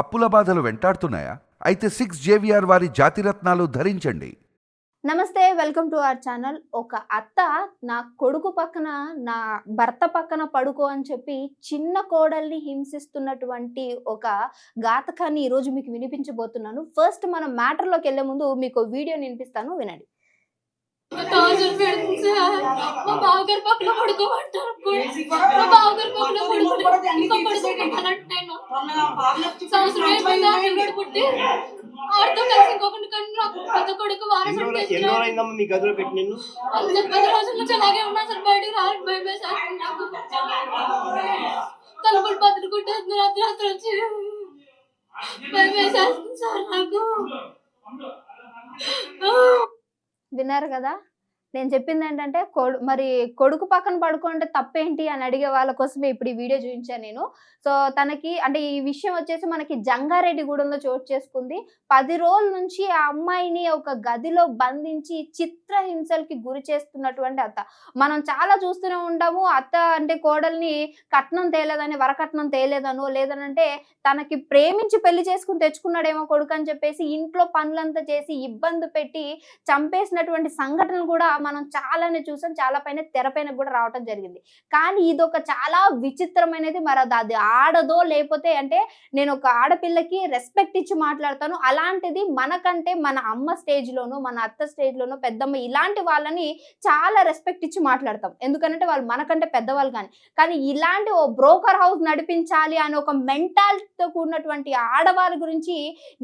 అప్పుల బాధలు వెంటాడుతున్నాయా? అయితే సిక్స్ జేవిఆర్ వారి జాతిరత్నాలు ధరించండి. నమస్తే వెల్కమ్ టు అవర్ ఛానల్. ఒక అత్త నా కొడుకు పక్కన నా భర్త పక్కన పడుకో అని చెప్పి చిన్న కోడల్ని హింసిస్తున్నటువంటి ఒక ఘాతకాన్ని ఈరోజు మీకు వినిపించబోతున్నాను. ఫస్ట్ మనం మ్యాటర్లోకి వెళ్ళే ముందు మీకు వీడియో వినిపిస్తాను వినండి. టార్చర్ పెడుతుంది సార్ మా బావగారు పక్కన పడుకోమంటారు మా బావగారు పక్కన పడుకుంటే ఇంకా పడుకోమంటానంట నేను సంవత్సరం అయిపోయిందా పిల్లడు పుట్టి ఆడితో కలిసి ఇంకొకటి కానీ నాకు పెద్ద కొడుకు వారసుడు మీ గదిలో పెట్టి నిన్ను? అంతే పది రోజుల నుంచి అలాగే ఉన్నా సార్ బయటికి రావడం భయం వేసేస్తుంది నాకు తలుపులు బతులుకుంటే రాత్రి రాత్రి వచ్చి భయం వేసేస్తుంది సార్ నాకు. విన్నారు కదా? నేను చెప్పింది ఏంటంటే కొడు మరి కొడుకు పక్కన పడుకుంటే తప్పేంటి అని అడిగే వాళ్ళ కోసమే ఇప్పుడు ఈ వీడియో చూపించాను నేను. సో తనకి అంటే ఈ విషయం వచ్చేసి మనకి జంగారెడ్డిగూడెంలో చోటు చేసుకుంది. పది రోజుల నుంచి ఆ అమ్మాయిని ఒక గదిలో బంధించి చిత్రహింసలకి గురి చేస్తున్నటువంటి అత్త. మనం చాలా చూస్తూనే ఉంటాము అత్త అంటే కోడల్ని కట్నం తేలేదని వరకట్నం తేలేదను లేదనంటే తనకి ప్రేమించి పెళ్ళి చేసుకుని తెచ్చుకున్నాడేమో కొడుకు అని చెప్పేసి ఇంట్లో పనులంతా చేసి ఇబ్బంది పెట్టి చంపేసినటువంటి సంఘటనలు కూడా మనం చాలానే చూసాం చాలా పైన తెరపైన కూడా రావటం జరిగింది. కానీ ఇది ఒక చాలా విచిత్రమైనది మరి అది అది ఆడదో లేకపోతే అంటే నేను ఒక ఆడపిల్లకి రెస్పెక్ట్ ఇచ్చి మాట్లాడతాను. అలాంటిది మనకంటే మన అమ్మ స్టేజ్లోనూ మన అత్త స్టేజ్లోనూ పెద్దమ్మ ఇలాంటి వాళ్ళని చాలా రెస్పెక్ట్ ఇచ్చి మాట్లాడతాం. ఎందుకంటే వాళ్ళు మనకంటే పెద్దవాళ్ళు కానీ. కానీ ఇలాంటి ఓ బ్రోకర్ హౌస్ నడిపించాలి అని ఒక మెంటాలిటీతో కూడినటువంటి ఆడవారి గురించి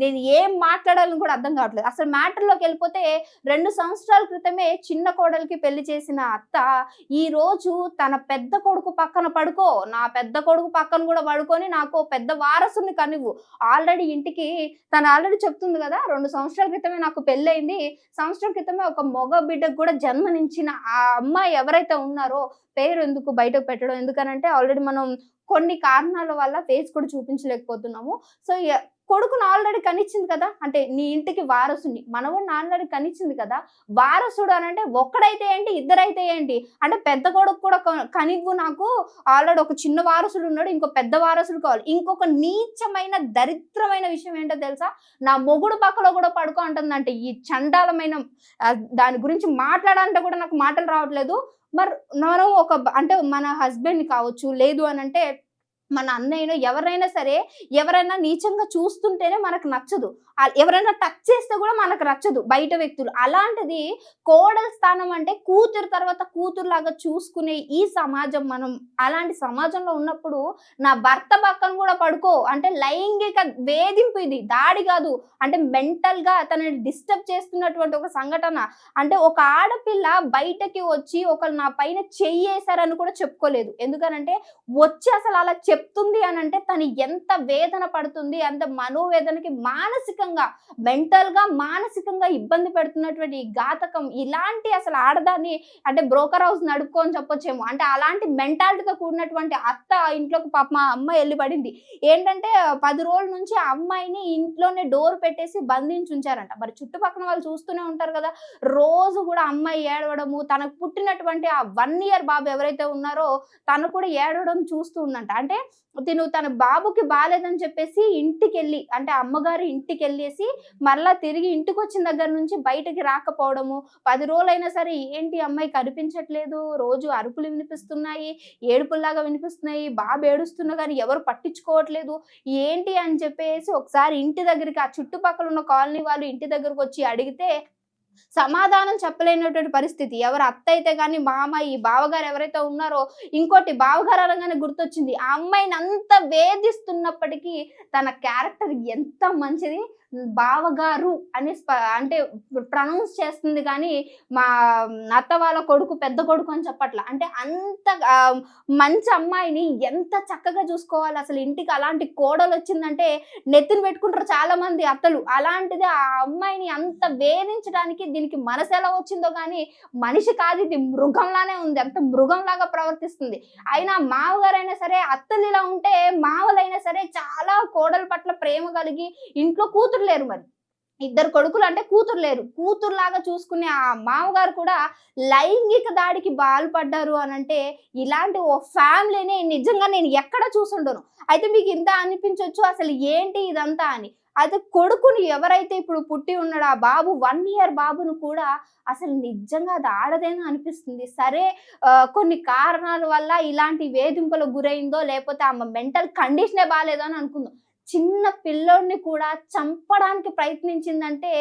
నేను ఏం మాట్లాడాలని కూడా అర్థం కావట్లేదు. అసలు మ్యాటర్లోకి వెళ్ళిపోతే రెండు సంవత్సరాల క్రితమే చిన్న చిన్న కోడలికి పెళ్ళి చేసిన అత్త ఈ రోజు తన పెద్ద కొడుకు పక్కన పడుకో. నా పెద్ద కొడుకు పక్కన కూడా పడుకొని నాకు పెద్ద వారసుని కనివ్వు. ఆల్రెడీ ఇంటికి తను ఆల్రెడీ చెప్తుంది కదా రెండు సంవత్సరాల క్రితమే నాకు పెళ్ళయింది. సంవత్సరం క్రితమే ఒక మగ బిడ్డకు కూడా జన్మనించిన ఆ అమ్మాయి ఎవరైతే ఉన్నారో పేరు ఎందుకు బయటకు పెట్టడం? ఎందుకనంటే ఆల్రెడీ మనం కొన్ని కారణాల వల్ల ఫేస్ కూడా చూపించలేకపోతున్నాము. సో కొడుకును ఆల్రెడీ కనిచ్చింది కదా? అంటే నీ ఇంటికి వారసుని. మనవుడిని ఆల్రెడీ కనిచ్చింది కదా? వారసుడు అని అంటే ఒక్కడైతే ఏంటి? ఇద్దరైతే ఏంటి? అంటే పెద్ద కొడుకు కూడా కనివ్వు నాకు. ఆల్రెడీ ఒక చిన్న వారసుడు ఉన్నాడు ఇంకో పెద్ద వారసుడు కావాలి. ఇంకొక నీచమైన దరిద్రమైన విషయం ఏంటో తెలుసా? నా మొగుడు పక్కలో కూడా పడుకో అంటుందంటే ఈ చండాలమైన దాని గురించి మాట్లాడాలంటే కూడా నాకు మాటలు రావట్లేదు. మరి మనం ఒక అంటే మన హస్బెండ్ కావచ్చు లేదు అని అంటే మన అన్నయ్యను ఎవరైనా సరే ఎవరైనా నీచంగా చూస్తుంటేనే మనకు నచ్చదు. ఎవరైనా టచ్ చేస్తే కూడా మనకు నచ్చదు బయట వ్యక్తులు. అలాంటిది కోడల స్థానం అంటే కూతురు తర్వాత కూతురు లాగా చూసుకునే ఈ సమాజం మనం అలాంటి సమాజంలో ఉన్నప్పుడు నా భర్త పక్కన కూడా పడుకో. అంటే లైంగిక వేధింపు ఇది దాడి కాదు. అంటే మెంటల్గా తనని డిస్టర్బ్ చేస్తున్నటువంటి ఒక సంఘటన. అంటే ఒక ఆడపిల్ల బయటకి వచ్చి ఒకరు నా పైన చెయ్యేశారని కూడా చెప్పుకోలేదు. ఎందుకనంటే వచ్చి అసలు అలా చెప్తుంది అని అంటే తను ఎంత వేదన పడుతుంది అంత మనోవేదనకి మానసికంగా మెంటల్గా మానసికంగా ఇబ్బంది పెడుతున్నటువంటి ఈ ఘాతకం ఇలాంటి అసలు ఆడదాన్ని అంటే బ్రోకర్ హౌస్ నడుపుకొని చెప్పొచ్చేమో. అంటే అలాంటి మెంటాలిటీతో కూడినటువంటి అత్త ఇంట్లోకి పాప మా అమ్మ వెళ్ళి పడింది. ఏంటంటే పది రోజుల నుంచి ఆ అమ్మాయిని ఇంట్లోనే డోర్ పెట్టేసి బంధించి ఉంచారంట. మరి చుట్టుపక్కల వాళ్ళు చూస్తూనే ఉంటారు కదా రోజు కూడా అమ్మాయి ఏడవడము తనకు పుట్టినటువంటి ఆ వన్ ఇయర్ బాబు ఎవరైతే ఉన్నారో తను కూడా ఏడవడం చూస్తూ ఉందంట. అంటే తిను తన బాబుకి బాగాలేదని చెప్పేసి ఇంటికి వెళ్ళి అంటే అమ్మగారు ఇంటికి వెళ్ళేసి మరలా తిరిగి ఇంటికి వచ్చిన దగ్గర నుంచి బయటకి రాకపోవడము. పది రోజులైనా సరే ఏంటి అమ్మాయి కనిపించట్లేదు? రోజు అరుపులు వినిపిస్తున్నాయి ఏడుపుల్లాగా వినిపిస్తున్నాయి. బాబు ఏడుస్తున్నా కానీ ఎవరు పట్టించుకోవట్లేదు. ఏంటి అని చెప్పేసి ఒకసారి ఇంటి దగ్గరికి ఆ చుట్టుపక్కల ఉన్న కాలనీ వాళ్ళు ఇంటి దగ్గరకు వచ్చి అడిగితే సమాధానం చెప్పలేనటువంటి పరిస్థితి. ఎవరు అత్త అయితే కానీ మామ ఈ బావగారు ఎవరైతే ఉన్నారో ఇంకోటి బావగారు అనగానే గుర్తొచ్చింది. ఆ అమ్మాయిని అంత వేధిస్తున్నప్పటికీ తన క్యారెక్టర్ ఎంత మంచిది బావగారు అని స్ప- అంటే ప్రనౌన్స్ చేస్తుంది కానీ మా అత్త వాళ్ళ కొడుకు పెద్ద కొడుకు అని చెప్పట్ల. అంటే అంత మంచి అమ్మాయిని ఎంత చక్కగా చూసుకోవాలి అసలు ఇంటికి అలాంటి కోడలు వచ్చిందంటే నెత్తిని పెట్టుకుంటారు చాలా మంది అత్తలు. అలాంటిది ఆ అమ్మాయిని అంత వేధించడానికి దీనికి మనసు ఎలా వచ్చిందో కానీ మనిషి కాదు ఇది మృగంలానే ఉంది. అంత మృగంలాగా ప్రవర్తిస్తుంది. అయినా మావగారైనా సరే అత్తలు ఇలా ఉంటే మావలైనా సరే చాలా కోడల పట్ల ప్రేమ కలిగి ఇంట్లో కూతురు లేరు మరి. ఇద్దరు కొడుకులు అంటే కూతురు లేరు. కూతురులాగా చూసుకునే ఆ మామగారు కూడా లైంగిక దాడికి బాల్పడ్డారు అని అంటే ఇలాంటి ఓ ఫ్యామిలీని నిజంగా నేను ఎక్కడ చూసుండను. అయితే మీకు ఇంత అనిపించవచ్చు అసలు ఏంటి ఇదంతా అని. అయితే కొడుకుని ఎవరైతే ఇప్పుడు పుట్టి ఉన్నాడో ఆ బాబు వన్ ఇయర్ బాబును కూడా అసలు నిజంగా అది ఆడదేనా అనిపిస్తుంది. సరే కొన్ని కారణాల వల్ల ఇలాంటి వేధింపులకు గురైందో లేకపోతే ఆమె మెంటల్ కండిషనే బాగాలేదో అని అనుకుందాం. చిన్న పిల్లోడిని కూడా చంపడానికి ప్రయత్నించిందంటే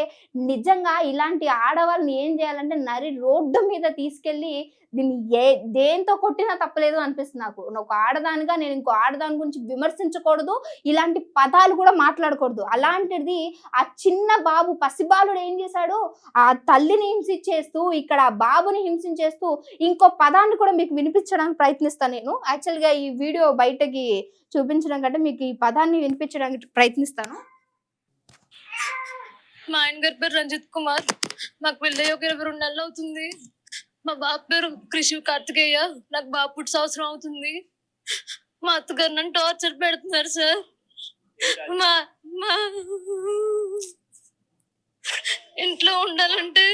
నిజంగా ఇలాంటి ఆడవాళ్ళని ఏం చేయాలంటే నరి రోడ్డు మీద తీసుకెళ్ళి దీన్ని ఏ దేంతో కొట్టినా తప్పలేదు అనిపిస్తుంది నాకు. ఒక ఆడదానిగా నేను ఇంకో ఆడదాని గురించి విమర్శించకూడదు ఇలాంటి పదాలు కూడా మాట్లాడకూడదు. అలాంటిది ఆ చిన్న బాబు పసిబాలుడు ఏం చేశాడు? ఆ తల్లిని హింసించేస్తూ ఇక్కడ ఆ బాబుని హింసించేస్తూ ఇంకో పదాన్ని కూడా మీకు వినిపించడానికి ప్రయత్నిస్తాను నేను. యాక్చువల్గా ఈ వీడియో బయటకి చూపించడం కంటే మీకు ఈ పదాన్ని వినిపించడానికి ప్రయత్నిస్తాను. మా ఆయన గారి పేరు రంజిత్ కుమార్. మాకు పెళ్ళి ఒక ఇరవై రెండు నెలలు అవుతుంది. మా బాబు పేరు కృషి కార్తికేయ. నాకు బాబు పుట్టి సంవత్సరం అవుతుంది. మా అత్తగారు నన్ను టార్చర్ పెడుతున్నారు సార్. మా మా ఇంట్లో ఉండాలంటే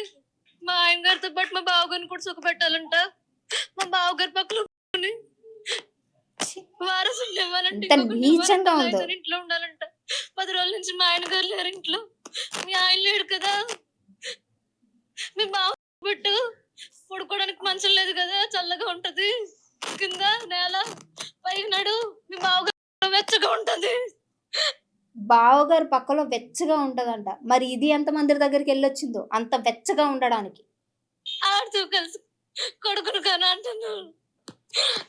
మా ఆయన గారితో పాటు మా బావగారిని కూడా సుఖపెట్టాలంట. మా బావగారి పక్కన ఎంత ఇంకొకరిని నీచంగా ఉందో. ఇంట్లో ఉండాలంట. పది రోజుల నుంచి మా ఆయన గారు లేరు ఇంట్లో. మీ ఆయన లేడు కదా. మీ బావ పెట్టు. పడుకోవడానికి మంచం లేదు కదా. చల్లగా ఉంటది. కింద నేల పైకి నడు. మీ బావగారు వెచ్చగా ఉంటది. బావగారి పక్కలో వెచ్చగా ఉంటదంట. మరి ఇది ఎంత మంది దగ్గరికి వెళ్ళొచ్చిందో? అంత వెచ్చగా ఉండడానికి. ఆడుతూ కలిసి కొడుకును కానీ అంటున్నాను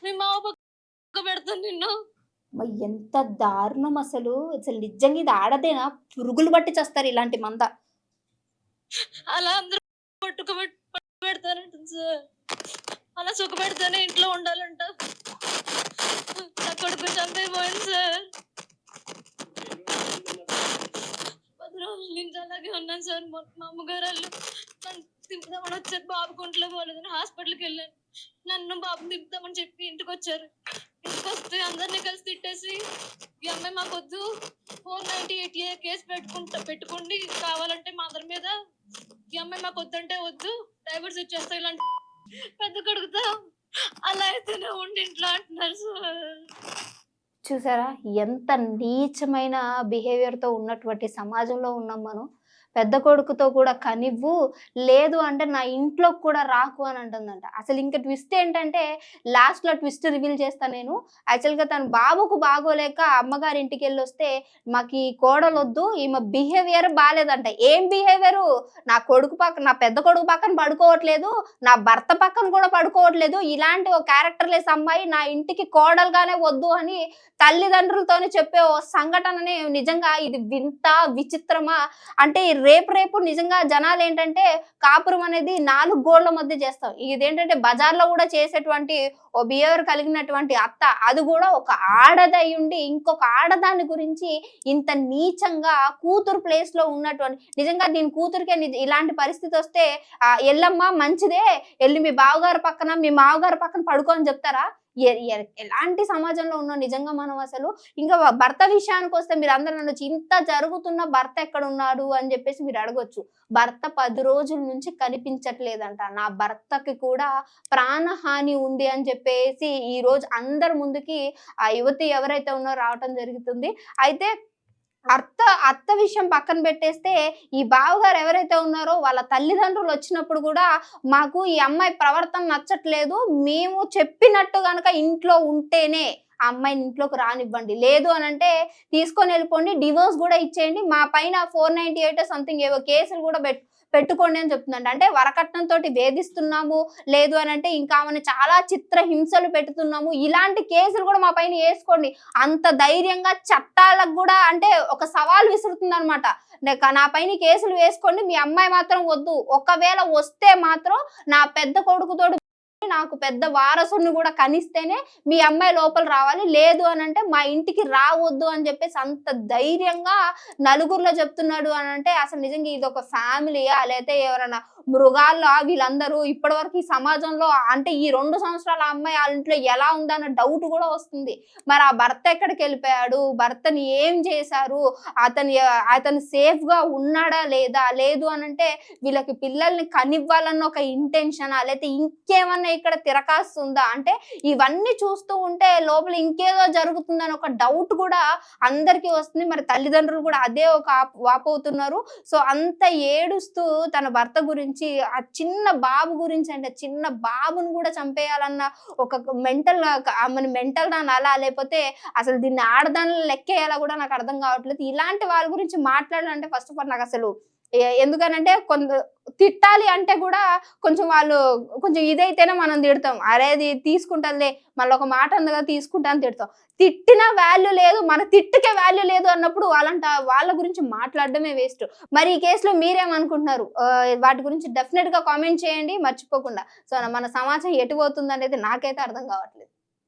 మీ మావ పక్క పెడతాను నిన్ను? మరి ఎంత దారుణం అసలు. అసలు నిజంగా ఇది ఆడదేనా? పురుగులు పట్టి చేస్తారు ఇలాంటి మంద. అలా అందరూ పట్టుకు పెడతానంటుంది సార్. అలా సుఖ పెడితేనే ఇంట్లో ఉండాలంట. నా కొడుకు చంపైపోయింది సార్. పది రోజుల నుంచి అలాగే ఉన్నాను సార్. మా అమ్మగారు వాళ్ళు నన్ను దింపుదామని వచ్చారు. బాబు కుంట్లో పోలేదని హాస్పిటల్కి వెళ్ళాను నన్ను బాబుని దింపుదామని చెప్పి ఇంటికి వచ్చారు. ఇంటికి అందరినీ కలిసి తిట్టేసి ఈ అమ్మాయి మాకు వద్దు four ninety eight A case పెట్టుకుంటా పెట్టుకోండి. కావాలంటే మా అందరి మీద. ఈ అమ్మాయి మాకు వద్దంటే వద్దు. డైవర్స్ ఇచ్చేస్తా ఇలాంటి పెద్ద కొడుకుతా అలా అయితేనే ఉండి ఇంట్లో అంటున్నారు చూసారా? ఎంత నీచమైన బిహేవియర్తో ఉన్నటువంటి సమాజంలో ఉన్నాం మనం. పెద్ద కొడుకుతో కూడా కనివ్వు లేదు అంటే నా ఇంట్లోకి కూడా రాకు అని అంటుందంట. అసలు ఇంకా ట్విస్ట్ ఏంటంటే లాస్ట్లో ట్విస్ట్ రివీల్ చేస్తాను నేను. యాక్చువల్గా తన బాబుకు బాగోలేక అమ్మగారి ఇంటికి వెళ్ళి వస్తే మాకు ఈ కోడలు వద్దు ఈమె బిహేవియర్ బాగాలేదంట ఏం బిహేవియర్ నా కొడుకు పక్కన నా పెద్ద కొడుకు పక్కన పడుకోవట్లేదు నా భర్త పక్కన కూడా పడుకోవట్లేదు. ఇలాంటి ఒక క్యారెక్టర్లెస్ అమ్మాయి నా ఇంటికి కోడలుగానే వద్దు అని తల్లిదండ్రులతోనే చెప్పే ఓ సంఘటనని నిజంగా ఇది వింత విచిత్రమా? అంటే రేపు రేపు నిజంగా జనాలు ఏంటంటే కాపురం అనేది నాలుగు గోళ్ళ మధ్య చేస్తాం. ఇదేంటంటే బజార్లో కూడా చేసేటువంటి ఓ బిహేవియర్ కలిగినటువంటి అత్త అది కూడా ఒక ఆడదై ఉండి ఇంకొక ఆడదాని గురించి ఇంత నీచంగా కూతురు ప్లేస్లో ఉన్నటువంటి నిజంగా దీని కూతురికే ఇలాంటి పరిస్థితి వస్తే ఆ, ఎల్లమ్మ మంచిదే వెళ్ళి మీ బావగారు పక్కన మీ మావగారు పక్కన పడుకొని చెప్తారా? ఎలాంటి సమాజంలో ఉన్నాం నిజంగా మనం అసలు? ఇంకా భర్త విషయానికి వస్తే మీరు అందరూ అనొచ్చు ఇంత జరుగుతున్న భర్త ఎక్కడ ఉన్నాడు అని చెప్పేసి మీరు అడగొచ్చు. భర్త పది రోజుల నుంచి కనిపించట్లేదంట. నా భర్తకి కూడా ప్రాణహాని ఉంది అని చెప్పేసి ఈ రోజు అందరి ముందుకి ఆ యువతి ఎవరైతే ఉన్నారో రావటం జరుగుతుంది. అయితే అత్త అత్త విషయం పక్కన పెట్టేస్తే ఈ బావగారు ఎవరైతే ఉన్నారో వాళ్ళ తల్లిదండ్రులు వచ్చినప్పుడు కూడా మాకు ఈ అమ్మాయి ప్రవర్తన నచ్చట్లేదు మేము చెప్పినట్టు గనక ఇంట్లో ఉంటేనే ఆ అమ్మాయిని ఇంట్లోకి రానివ్వండి. లేదు అని అంటే తీసుకొని వెళ్ళిపోండి డివోర్స్ కూడా ఇచ్చేయండి. మా పైన ఫోర్ నైన్టీ ఎయిట్ సంథింగ్ ఏవో కేసులు కూడా పెట్టు పెట్టుకోండి అని చెప్తుందంట. అంటే వరకట్నంతో వేధిస్తున్నాము లేదు అని అంటే ఇంకా ఆమెను చాలా చిత్ర హింసలు పెడుతున్నాము. ఇలాంటి కేసులు కూడా మా పైన వేసుకోండి. అంత ధైర్యంగా చట్టాలకు కూడా అంటే ఒక సవాల్ విసురుతుంది అనమాట నా పైన కేసులు వేసుకోండి మీ అమ్మాయి మాత్రం వద్దు. ఒకవేళ వస్తే మాత్రం నా పెద్ద కొడుకుతోడు నాకు పెద్ద వారసుని కూడా కనిస్తేనే మీ అమ్మాయి లోపల రావాలి. లేదు అని అంటే మా ఇంటికి రావద్దు అని చెప్పేసి అంత ధైర్యంగా నలుగురిలో చెప్తున్నాడు అని అంటే అసలు నిజంగా ఇది ఒక ఫ్యామిలీయా? లేకపోతే ఎవరైనా మృగాల్లో వీళ్ళందరూ ఇప్పటి వరకు ఈ సమాజంలో అంటే ఈ రెండు సంవత్సరాల అమ్మాయి వాళ్ళ ఇంట్లో ఎలా ఉందన్న డౌట్ కూడా వస్తుంది. మరి ఆ భర్త ఎక్కడికి వెళ్ళిపోయాడు? భర్తని ఏం చేశారు? అతని అతను సేఫ్గా ఉన్నాడా లేదా? లేదు అని అంటే వీళ్ళకి పిల్లల్ని కనివ్వాలన్న ఒక ఇంటెన్షన్ లేకపోతే ఇంకేమన్నా ఇక్కడ తిరకాస్తుందా అంటే ఇవన్నీ చూస్తూ ఉంటే లోపల ఇంకేదో జరుగుతుందని ఒక డౌట్ కూడా అందరికీ వస్తుంది. మరి తల్లిదండ్రులు కూడా అదే ఒక ఆప్- వాపోతున్నారు. సో అంత ఏడుస్తూ తన భర్త గురించి ఆ చిన్న బాబు గురించి అంటే చిన్న బాబును కూడా చంపేయాలన్న ఒక మెంటల్ మన మెంటల్ దాని? అలా లేకపోతే అసలు దీన్ని ఆడదాని లెక్కేయాలా కూడా నాకు అర్థం కావట్లేదు. ఇలాంటి వాళ్ళ గురించి మాట్లాడాలంటే ఫస్ట్ ఆఫ్ ఆల్ నాకు అసలు ఎందుకనంటే కొంత తిట్టాలి అంటే కూడా కొంచెం వాళ్ళు కొంచెం ఇదైతేనే మనం తిడతాం. అరేది ఇది మళ్ళీ ఒక మాట ఉంది తీసుకుంటాను తిడతాం. తిట్టిన వాల్యూ లేదు మన తిట్టుకే వాల్యూ లేదు అన్నప్పుడు వాళ్ళంట వాళ్ళ గురించి మాట్లాడడమే వేస్ట్ మరి ఈ కేసులో మీరేమనుకుంటున్నారు? వాటి గురించి డెఫినెట్గా కామెంట్ చేయండి మర్చిపోకుండా. సో మన సమాజం ఎటు పోతుంది అనేది నాకైతే అర్థం కావట్లేదు.